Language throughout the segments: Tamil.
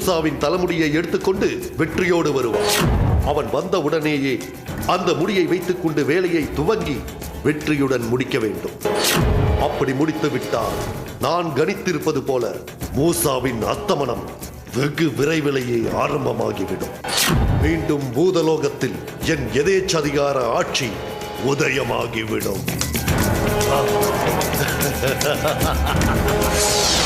மூசாவின் தலைமுடியை எடுத்துக்கொண்டு வெற்றியோடு வருவான். அவன் வந்த உடனேயே அந்த முடியை வைத்துக்கொண்டு வேலையை துவங்கி வெற்றியுடன் முடிக்க வேண்டும். அப்படி முடித்து விட்டால் நான் கணித்திருப்பது போல மூசாவின் அத்தமனம் வெகு விரைவிலேயே ஆரம்பமாகிவிடும். மீண்டும் பூதலோகத்தில் என் எதேச்சதிகார ஆட்சி உதயமாகிவிடும்.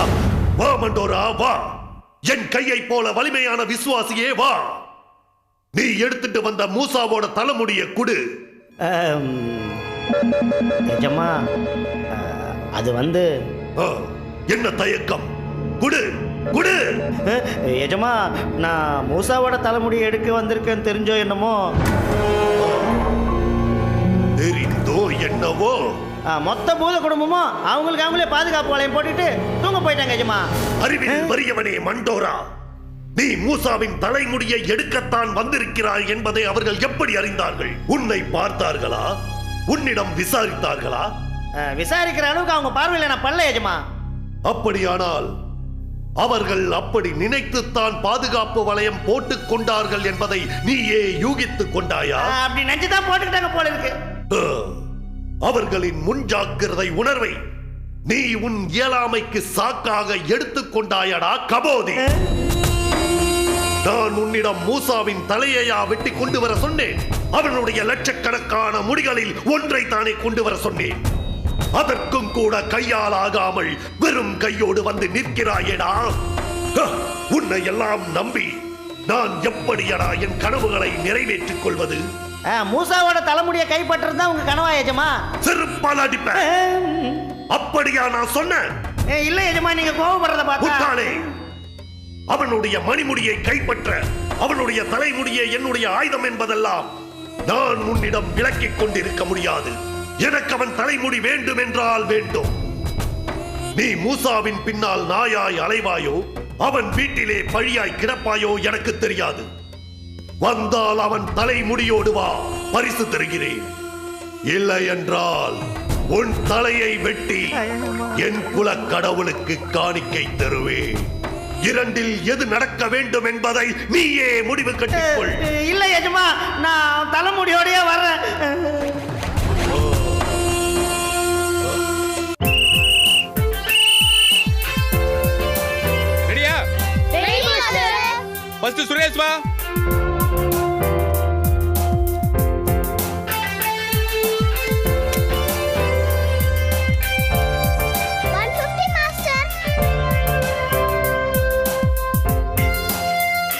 ஆ, வா மண்டோரா வா. என் கையை போல வலிமையான விசுவாசியே வா. நீ எடுத்துட்டு வந்த மூசாவோட தலைமுடிய குடு. நிஜமா? அது வந்து என்ன தயக்கம்? குடு குடு. எஜமா நான் மூசாவோட தலைமுடி எடுக்க வந்திருக்கேன்னு தெரிஞ்சோ என்னமோ? தெரிந்தோ என்னவோ? மொத்த பூத குடும்பமும் அவங்களுக்கு அவங்களே பாதுகாப்பு வளையம் போட்டுட்டு தூங்க போயிட்டாங்க எஜமா. அறிவில் வறியவனே மண்டோரா நீ மூசாவின் தலைமுடியை எடுக்கத்தான் வந்திருக்கிறாய் என்பதை அவர்கள் எப்படி அறிந்தார்கள்? உன்னை பார்த்தார்களா? உன்னிடம் விசாரித்தார்களா? விசாரிக்கிற அளவுக்கு அவங்க பார்வையில் நான் பல்ல எஜமா. அப்படியானால் அவர்கள் அப்படி நினைத்துத்தான் பாதுகாப்பு வளையம் போட்டுக் கொண்டார்கள் என்பதை நீயே யூகித்துக் கொண்டாயா? அப்படி நஞ்சு தான் போட்டுக்கிட்டாங்க போல இருக்கு. அவர்களின் முன்ஜாக்கிரதை உணர்வை நீ உன் இயலாமைக்கு சாக்காக எடுத்துக் கொண்டாயடா கபோதி. நான் உன்னிடம் மூசாவின் தலையையா வெட்டி கொண்டு வர சொன்னேன். அவனுடைய லட்சக்கணக்கான முடிகளில் ஒன்றை தானே கொண்டு வர சொன்னேன். அதற்கும் கூட கையால் ஆகாமல் வெறும் கையோடு வந்து நிற்கிறாயேடா. உன்னை எல்லாம் நம்பி நான் எப்படியடா என் கனவுகளை நிறைவேற்றிக் கொள்வது? மூசாவோட தலைமுடியை கைப்பற்றுறது தான் உங்க கனவா எஜமா? செருப்பால் அடிப்பேன் அப்படியா நான் சொன்னேன். இல்ல எஜமா நீங்க கோவப்படுறத பார்த்தா. முட்டாளே அவனுடைய மணிமுடியை கைப்பற்ற அவனுடைய தலைமுடியை என்னுடைய ஆயுதம் என்பதெல்லாம் நான் உன்னிடம் விளக்கிக் கொண்டிருக்க முடியாது. எனக்கு அவன் தலைமுடி வேண்டும் என்றால் வேண்டும். நீ மூசாவின் பின்னால் நாயாய் அலைவாயோ அவன் வீட்டிலே பழியாய் கிடப்பாயோ எனக்கு தெரியாது. வந்தால் அவன் தலைமுடியோடு வா பரிசு தருகிறேன். இல்லை என்றால் உன் தலையை வெட்டி என் குல கடவுளுக்கு காணிக்கை தருவேன். இரண்டில் எது நடக்க வேண்டும் என்பதை நீயே முடிவு கட்டிக்கொள். இல்ல எஜமா நான் தலைமுடியோடயே வர்றேன். ஃபர்ஸ்ட் சுரேஷ் வா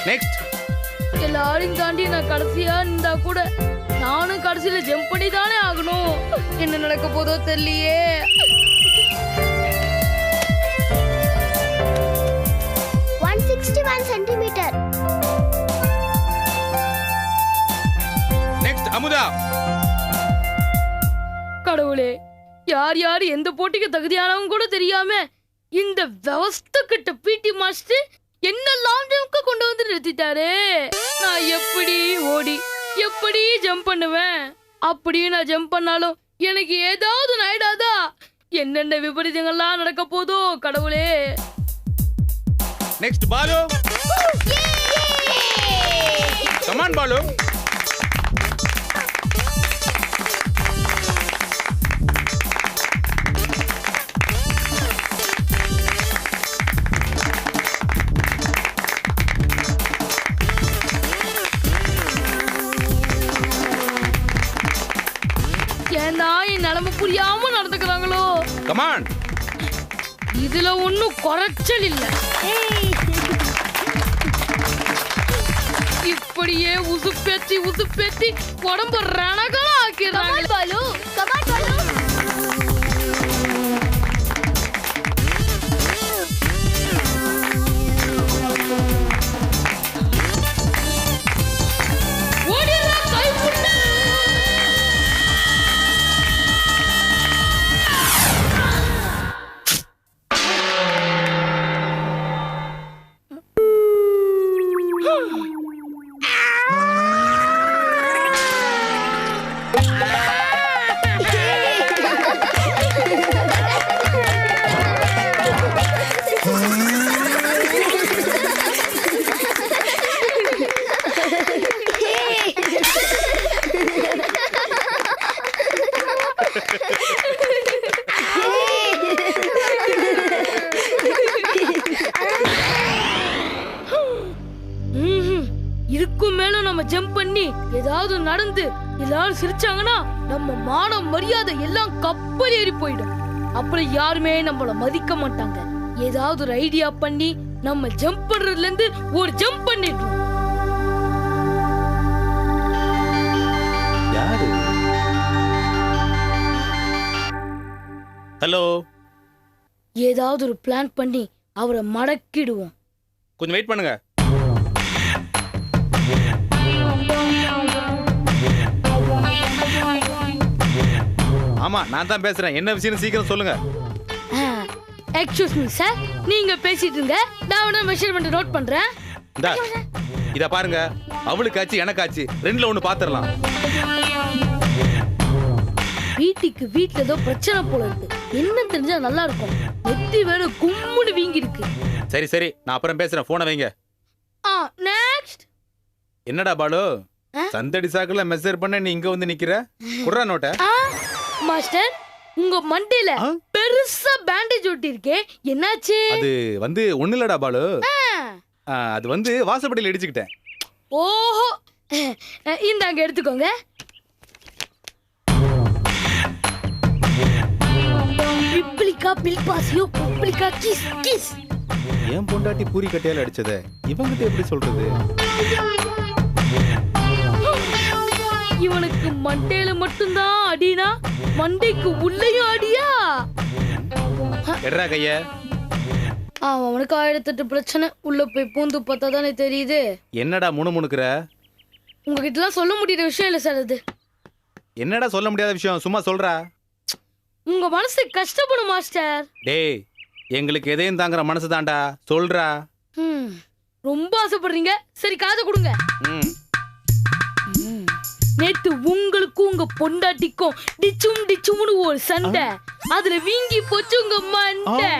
நெக்ஸ்ட் எல்லாரையும் தாண்டி நான் கடைசியா இருந்தா கூட நானும் கடைசியில ஜம்ப் பண்ணி தானே ஆகணும். என்ன நடக்க போதோ தெரியலையே. One sixty one centimetre next Amudha கடவுளே யார் யார் எந்த போட்டிக்கு தகுதியானவங்க கூட தெரியாம இந்த விவஸ்த கிட்ட பிடி மாஸ்டர் என்ன நிறுத்திட்டாரே. நான் எப்படி ஓடி எப்படி ஜம்ப் பண்ணுவேன்? அப்படியே நான் ஜம்ப் பண்ணாலும் எனக்கு ஏதாவது ஆயிடாதா என்னென்ன விபரீதங்கள்லாம் நடக்க போதோ கடவுளே. Next Balu. Come on Balu. ஏன்னா என் நிலைமை புரியாம நடந்துக்கிறாங்களோ கமான் இதுல ஒண்ணும் குறைச்சல் இல்ல. இப்படியே உசுப்பேத்தி உசுப்பேத்தி உடம்பு ரணகலா ஆக்கிடுறாங்க. பாலு. ஏதாவது நடந்து எல்லாரும் சிரிச்சாங்கன்னா நம்ம மானம் மரியாதை எல்லாம் கப்பல் ஏறி போயிடும். அப்புறம் யாருமே நம்மள மதிக்க மாட்டாங்க. ஏதாவது ஒரு ஐடியா பண்ணி நம்ம ஜம்ப் பண்றதுல இருந்து ஒரு ஜம்ப் பண்ணிடுறோம் யாரு? ஹலோ ஏதாவது ஒரு பிளான் பண்ணி அவரை மடக்கிடுவோம். கொஞ்சம் வெயிட் பண்ணுங்க. ஆமா நான் தான் பேசுறேன். என்ன விஷயம் சீக்கிரம் சொல்லுங்க. எக்ஸ்கியூஸ் மீ சார் நீங்க பேசிட்டு இருங்க. நான் உடனே மெஷர்மெண்ட் நோட் பண்றேன். இந்தா இத பாருங்க. அவளுக்காச்சு எனக்காச்சு. ரெண்டுல ஒண்ணு பாத்துரலாம். வீட்டுக்கு வீட்ல ஏதோ பிரச்சனை போல இருக்கு. என்ன தெரிஞ்சா நல்லா இருக்கும். நெத்தி வேற கும்முன்னு வீங்கி இருக்கு சரி சரி. நான் அப்புறம் பேசுறேன். போனை வைங்க. ஆ நெக்ஸ்ட் என்னடா பாலு? சந்தடி சாக்குல மெசேஜ் பண்ண நீ இங்க வந்து நிக்கிற? குடுறா நோட்ட மாஸ்டர் உங்க மண்டையில? பெருசா பேண்டேஜ் ஒட்டி இருக்கே என்னாச்சு? அது வந்து ஒண்ணு இல்லடா பாலு. அது வந்து வாசப்படியில் இடிச்சுக்கிட்டேன். ஓஹோ. இந்தாங்க எடுத்துக்கோங்க. பிப்ளிகா பில்பாசியோ பிப்ளிகா கிஸ் கிஸ். ஏன் பொண்டாட்டி பூரி கட்டையால அடிச்சத? இவங்கிட்ட எப்படி சொல்றது? மண்டையில மட்டும்தான் அடினா? மண்டைக்கு உள்ளேயும் அடியா? எட்ரா கைய. ஆ, அவனுக்கு ஆயிரத்தெட்டு பிரச்சனை. உள்ள போய் பூந்து பார்த்தா தானே தெரியுது. என்னடா முணுமுணுக்கிற? உங்ககிட்ட எல்லாம் சொல்ல முடியற விஷயம் இல்ல சார் அது. என்னடா சொல்ல முடியாத விஷயம்? சும்மா சொல்றா. உங்க மனசு கஷ்டப்படும் மாஸ்டர். டேய் எங்களுக்கு எதையும் தாங்குற மனசு தான்டா. சொல்றா. ம், ரொம்ப ஆசைப்படுறீங்க. சரி காதை கொடுங்க. ம். நேத்து உங்களுக்கும் உங்க பொண்டாட்டிக்கும் டிச்சும் டிச்சும்னு ஒரு சண்டை. அதுல வீங்கி போச்சு உங்க மண்டை.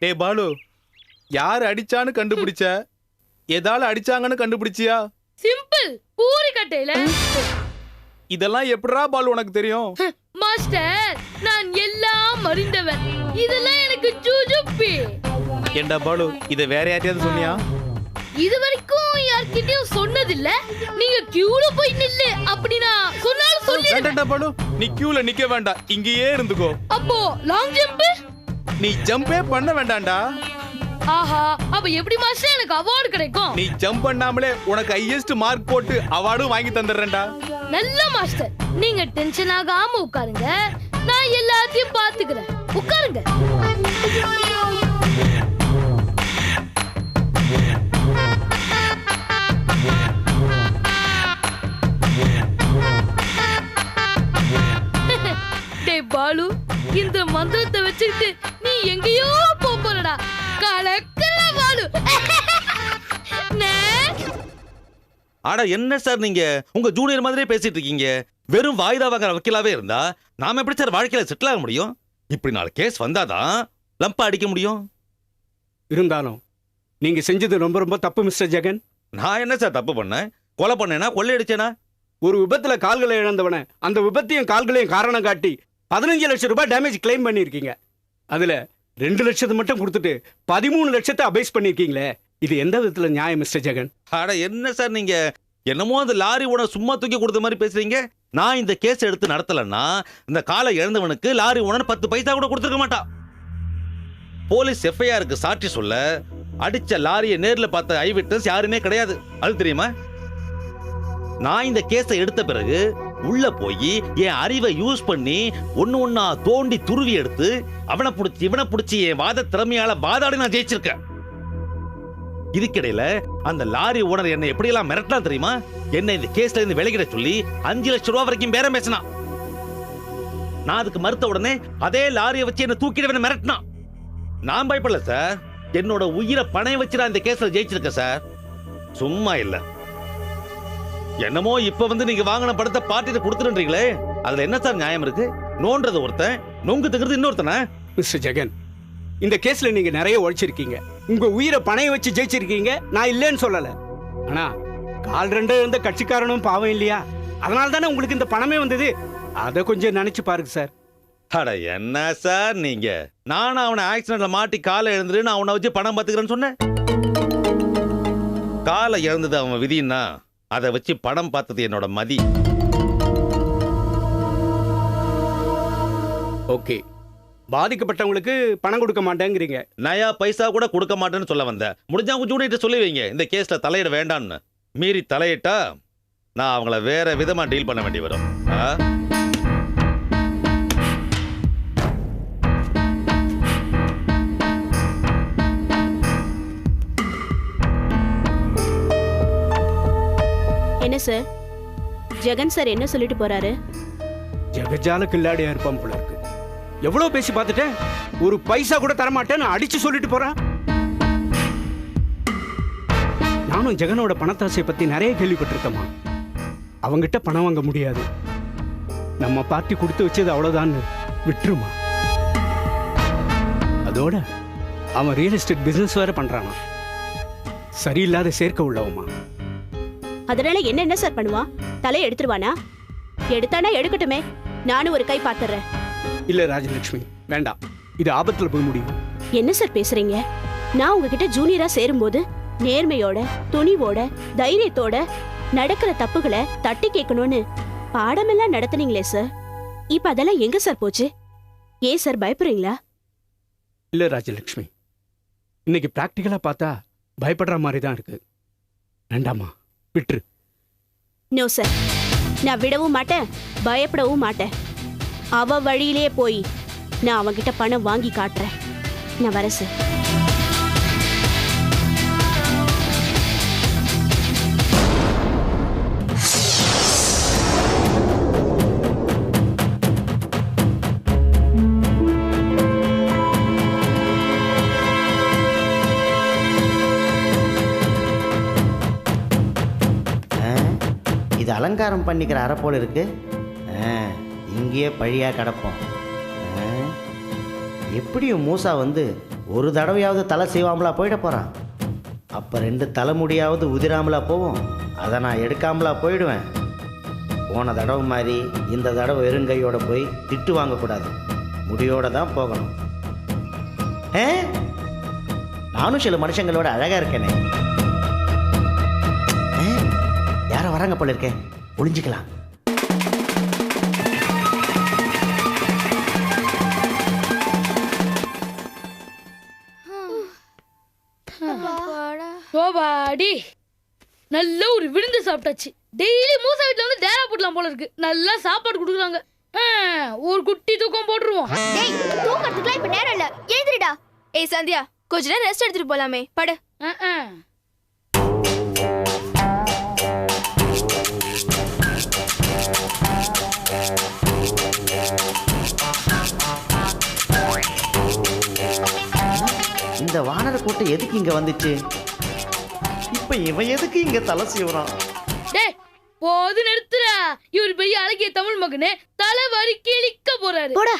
டேய் பாலு யார் அடிச்சான்னு கண்டுபிடிச்ச? எதால அடிச்சாங்கன்னு கண்டுபிடிச்சியா? சிம்பிள் பூரி கட்டையில. இதெல்லாம் எப்படிடா பாலு உனக்கு தெரியும்? மாஸ்டர் நான் எல்லாம் அறிந்தவன். இதெல்லாம் எனக்கு ஜூஜுப்பி. ஏண்டா பாலு இதை வேற யார்ட்டையாவது சொன்னியா? இது வரைக்கும் யார்கிட்டயும் சொன்னதில்ல. நீங்க கியூல போய் நில்லு அப்படி நான் சொன்னாலும் சொல்லி வேண்டாம்டா பாலு நீ கியூல நிக்க வேண்டாம் இங்கேயே இருந்துக்கோ. அப்போ லாங் ஜம்ப் நீ ஜம்பே பண்ண வேண்டாம்டா. ஆஹா அப்ப எப்படி மாஸ்டர்? எனக்கு அவார்டு கிடைக்கும். நீ ஜம்ப் பண்ணாமலே உனக்கு ஹையஸ்ட் மார்க் போட்டு அவார்டும் வாங்கி தந்துடுறேன்டா. நல்ல மாஸ்டர் நீங்க டென்ஷன் ஆகாம உட்காருங்க. நான் எல்லாத்தையும் பாத்துக்கிறேன் உட்காருங்க. டேய் பாலு இந்த மந்திரத்தை வச்சுக்கிட்டு நீ எங்கேயோ போறடா. கலக்கல பாலு. ஆனா என்ன சார் நீங்க? உங்க ஜூனியர் மாதிரியே பேசிட்டு இருக்கீங்க. வெறும் வாய்தா வாங்குற வக்கீலாவே இருந்தா நாம எப்படி சார் வாழ்க்கையில செட்டில் ஆக முடியும்? இப்படி நாலு கேஸ் வந்தாதான் லம்பா அடிக்க முடியும். இருந்தாலும் நீங்க செஞ்சது ரொம்ப ரொம்ப தப்பு மிஸ்டர் ஜெகன். நான் என்ன சார் தப்பு பண்ணேன்? கொலை பண்ணேனா கொள்ளையடிச்சேனா ஒரு விபத்துல கால்களை இழந்தவன அந்த விபத்தையும் கால்களையும் காரணம் காட்டி பதினஞ்சு லட்சம் ரூபாய் டேமேஜ் கிளைம் பண்ணியிருக்கீங்க. அதில் ரெண்டு லட்சத்தை மட்டும் கொடுத்துட்டு பதிமூணு லட்சத்தை அபேஸ் பண்ணியிருக்கீங்களே. இது எந்த விதத்தில் நியாயம் மிஸ்டர் ஜெகன்? ஆட என்ன சார் நீங்கள் என்னமோ அந்த லாரி உன சும்மா தூக்கி கொடுத்த மாதிரி பேசுறீங்க. நான் இந்த கேஸ் எடுத்து நடத்தலைன்னா இந்த காலை இழந்தவனுக்கு லாரி உணர் பத்து பைசா கூட கொடுத்துருக்க மாட்டான். போலீஸ் எஃப்ஐஆருக்கு சாட்சி சொல்ல அடிச்ச லாரியை நேரில் பார்த்த ஐ விட்னஸ் யாருமே கிடையாது. அது தெரியுமா? நான் இந்த கேஸை எடுத்த பிறகு உள்ள போய் என் அறிவை யூஸ் பண்ணி ஒன்னு ஒன்னா தோண்டி துருவி எடுத்து அவனை பிடிச்சி இவனை பிடிச்சி என் வாத திறமையால வாதாடி நான் ஜெயிச்சிருக்கேன். இதுக்கிடையில அந்த லாரி ஓனர் என்னை எப்படியெல்லாம் மிரட்டினா தெரியுமா? என்னை இந்த கேஸ்ல இருந்து விலகிட சொல்லி அஞ்சு லட்சம் ரூபாய் வரைக்கும் பேரம் பேசினான். நான் அதுக்கு மறுத்த உடனே அதே லாரியை வச்சு என்ன தூக்கிடுவேன் மிரட்டினான். நான் பயப்படல சார். என்னோட உயிரை பணைய வச்சு நான் இந்த கேஸ்ல ஜெயிச்சிருக்கேன் சார். சும்மா இல்லை. என்னமோ இப்ப வந்து நீங்க வாங்கின படத்தை பார்ட்டிட்டு கொடுத்துருன்றீங்களே. அதுல என்ன சார் நியாயம் இருக்கு? நோன்றது ஒருத்தன் நொங்கு தகுறது இன்னொருத்தனா? மிஸ்டர் ஜெகன் இந்த கேஸ்ல நீங்க நிறைய உழைச்சிருக்கீங்க. உங்க உயிரை பணைய வச்சு ஜெயிச்சிருக்கீங்க நான் இல்லைன்னு சொல்லல. ஆனா கால் ரெண்டும் இருந்த கட்சிக்காரனும் பாவம் இல்லையா? அதனால தானே உங்களுக்கு இந்த பணமே வந்தது? அதை கொஞ்சம் நினைச்சு பாருங்க சார். அட என்ன சார் நீங்க? நானும் அவனை ஆக்சிடென்ட்ல மாட்டி காலை எழுந்துட்டு நான் அவனை வச்சு பணம் பார்த்துக்கிறேன்னு சொன்னேன். காலை இழந்தது அவன் விதின்னா அதை வச்சு படம் பார்த்தது என்னோட மதி. ஓகே. பாதிக்கப்பட்டவங்களுக்கு பணம் கொடுக்க மாட்டேங்கிறீங்க. நயா பைசா கூட கொடுக்க மாட்டேன்னு சொல்ல வந்தேன் முடிஞ்சா கூட சொல்லி வைங்க இந்த கேஸ்ல தலையிட வேண்டாம்னு. மீறி தலையிட்டா நான் அவங்கள வேற விதமா டீல் பண்ண வேண்டி வரும். ஆ? என்ன சார் ஜெகன் சார் என்ன சொல்லிட்டு போறாரு? ஜெகஜால கில்லாடியா இருப்பான் போல இருக்கு. எவ்வளவு பேசி பார்த்துட்டேன்? ஒரு பைசா கூட தரமாட்டேன்னு அடிச்சு சொல்லிட்டு போறான். நானும் ஜெகனோட பணத்தாசையை பத்தி நிறைய கேள்விப்பட்டிருக்கேம்மா. அவங்கிட்ட பணம் வாங்க முடியாது. நம்ம பார்ட்டி கொடுத்து வச்சது அவ்வளவுதான் விட்டுருமா? அதோட அவன் ரியல் எஸ்டேட் பிசினஸ் வேற பண்றானா சரியில்லாத சேர்க்க உள்ளவமா அதனால என்ன என்ன சார் பண்ணுவான் தலையை எடுத்துருவானா? எடுத்தானா எடுக்கட்டுமே. நானும் ஒரு கை பாத்துறேன். இல்ல ராஜலட்சுமி வேண்டாம். இது ஆபத்துல போய் முடியும். என்ன சார் பேசுறீங்க? நான் உங்ககிட்ட ஜூனியரா சேரும்போது நேர்மையோட துணிவோட தைரியத்தோட நடக்கிற தப்புகளை தட்டி கேட்கணும்னு பாடமெல்லாம் நடத்துனீங்களே சார் இப்ப அதெல்லாம் எங்க சார் போச்சு? ஏன் சார் பயப்படுறீங்களா? இல்ல ராஜலட்சுமி. இன்னைக்கு பிராக்டிக்கலா பார்த்தா பயப்படுற மாதிரி தான் இருக்கு. வேண்டாமா? விட்டுரு. நோ சார் நான் விடவும் மாட்டேன் பயப்படவும் மாட்டேன். அவ வழியிலே போய் நான் அவங்கிட்ட பணம் வாங்கி காட்டுறேன். நான் வரேன் சார் இது அலங்காரம் பண்ணிக்கிற அறை போல் இருக்கு. இங்கேயே பழியா கிடப்போம். எப்படியும் மூசா வந்து ஒரு தடவையாவது தலை செய்வாமலா போயிட போகிறான் அப்போ ரெண்டு தலைமுடியாவது உதிராமலா போவோம். அதை நான் எடுக்காமலா போயிடுவேன். போன தடவை மாதிரி இந்த தடவை வெறுங்கையோட போய் திட்டு வாங்கக்கூடாது முடியோட தான் போகணும். ஏ நானும் சில மனுஷங்களோட அழகா இருக்கேனே. யாரோ வராங்க போல இருக்கே. ஒளிஞ்சுக்கலாம். சோபாடி நல்ல ஒரு விருந்து சாப்பிட்டாச்சு. டெய்லி மூசா வீட்ல வந்து டேரா போடலாம் போல இருக்கு. நல்லா சாப்பாடு கொடுக்குறாங்க. ஒரு குட்டி தூக்கம் போட்டுருவோம். டேய் தூக்கறதுக்குலாம் இப்ப நேரம் இல்ல. எழுந்திரிடா. ஏய் சந்தியா கொஞ்ச நேரம் ரெஸ்ட் எடுத்துட்டு போலாமே. படு. வானர கூட்டம் எதுக்கு இங்க வந்துச்சு? இப்ப இவன் எதுக்கு இங்க தலை சீவுறான்? டேய் போது நிறுத்துறா இவர் பெரிய அழகிய தமிழ் மகனே தலை வரி கிழிக்க போறாரு. போடா.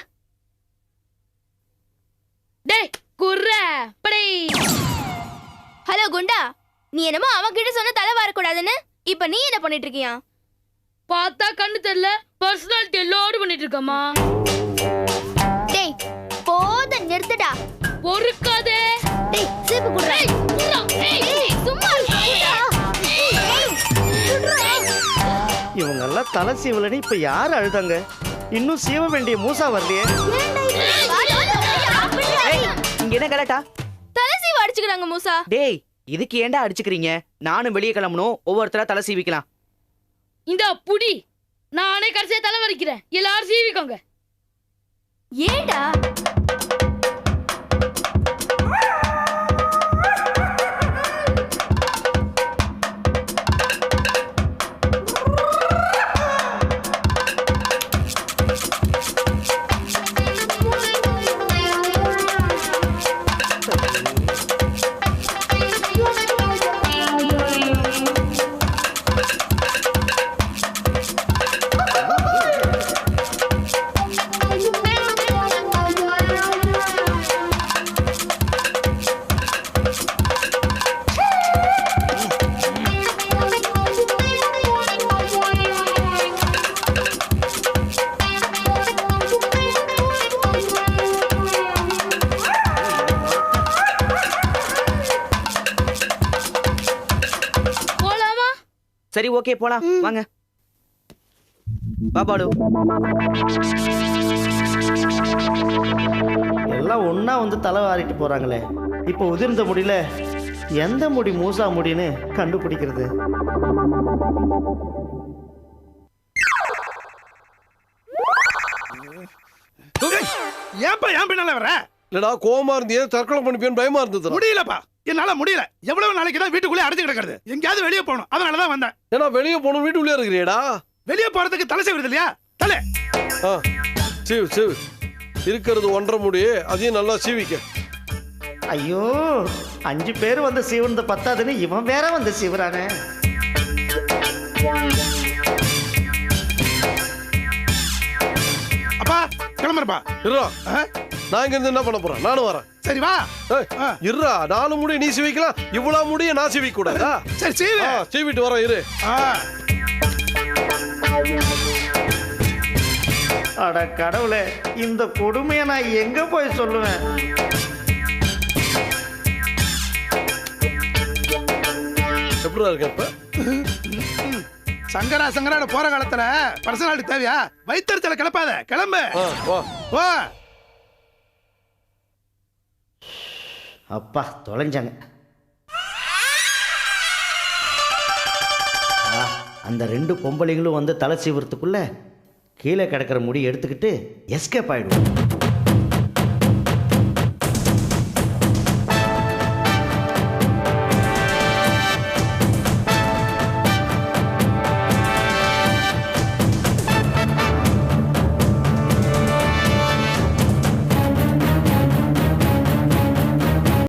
டேய் குர்ர படை. ஹலோ குண்டா. நீ என்னமோ அவன் கிட்ட சொன்ன தலை வரக்கூடாதுன்னு இப்ப நீ என்ன பண்ணிட்டு இருக்கியா? பார்த்தா கண்ணு தெரியல பர்சனாலிட்டி லோடு பண்ணிட்டு இருக்கம்மா. தலை சீவலன்னு இப்ப யார் அழுதாங்க? இன்னும் சீவ வேண்டிய மூசா வரலையே. இங்க என்ன கலட்டா? தலை சீவ அடிச்சுக்கிறாங்க மூசா. டேய் இதுக்கு ஏன்டா அடிச்சுக்கிறீங்க? நானும் வெளியே கிளம்பணும் ஒவ்வொருத்தரா தலை சீவிக்கலாம். இந்த புடி. நானே கடைசியா தலை வரிக்கிறேன் எல்லாரும் சீவிக்கோங்க. ஏண்டா? சரி ஓகே போலாம். வாங்க. பாலு. எல்லாம் ஒன்றா வந்து தலை வாரிட்டு போகிறாங்களே இப்போ உதிர்ந்த முடியல எந்த முடி மூசா முடின்னு கண்டுபிடிக்கிறது. ஏன்பா ஏன் பின்னால வர இல்லடா கோவமா இருந்தியே தற்கொலை பண்ணிப்பேன்னு பயமா இருந்தது முடியலப்பா. என்னால முடியல. எவ்வளவு நாளைக்கு தான் வீட்டுக்குள்ளே அடைச்சு கிடக்கிறது. எங்கேயாவது வெளியே போகணும். அதனால தான் வந்தேன். ஏன்னா வெளியே போகணும் வீட்டுக்குள்ளே இருக்கிறியடா. வெளியே போறதுக்கு தலை செய்வது இல்லையா? தலை. ஆ சீவு சீவு. இருக்கிறது ஒன்றரை முடி. அதையும் நல்லா சீவிக்க. ஐயோ அஞ்சு பேர் வந்து சீவனது பத்தாதுன்னு இவன் வேற வந்து சீவுறானே. அப்பா கிளம்புறப்பா. இருடா. ஆ? நான் இங்க இருந்து என்ன பண்ண போறேன்? நானும் வரேன். சரி வா. இருடா நாலு முடி நீ சீவிக்கலாம் இவ்வளவு முடிய நான் சீவிக்க கூடாதா சரி சீவு. சீவிட்டு வரேன் இரு. அட கடவுளே இந்த கொடுமையை நான் எங்க போய் சொல்லுவேன்? இருக்க இப்ப சங்கரா சங்கராட போற காலத்துல பர்சனாலிட்டி தேவையா? வைத்தறிச்சல கிளப்பாத கிளம்பு. வா வா அப்பா தொலைஞ்சாங்க. ஆ, அந்த ரெண்டு பொம்பளைங்களும் வந்து தலை சீவுறதுக்குள்ள கீழே கிடக்கிற முடி எடுத்துக்கிட்டு எஸ்கேப் ஆயிடுவோம்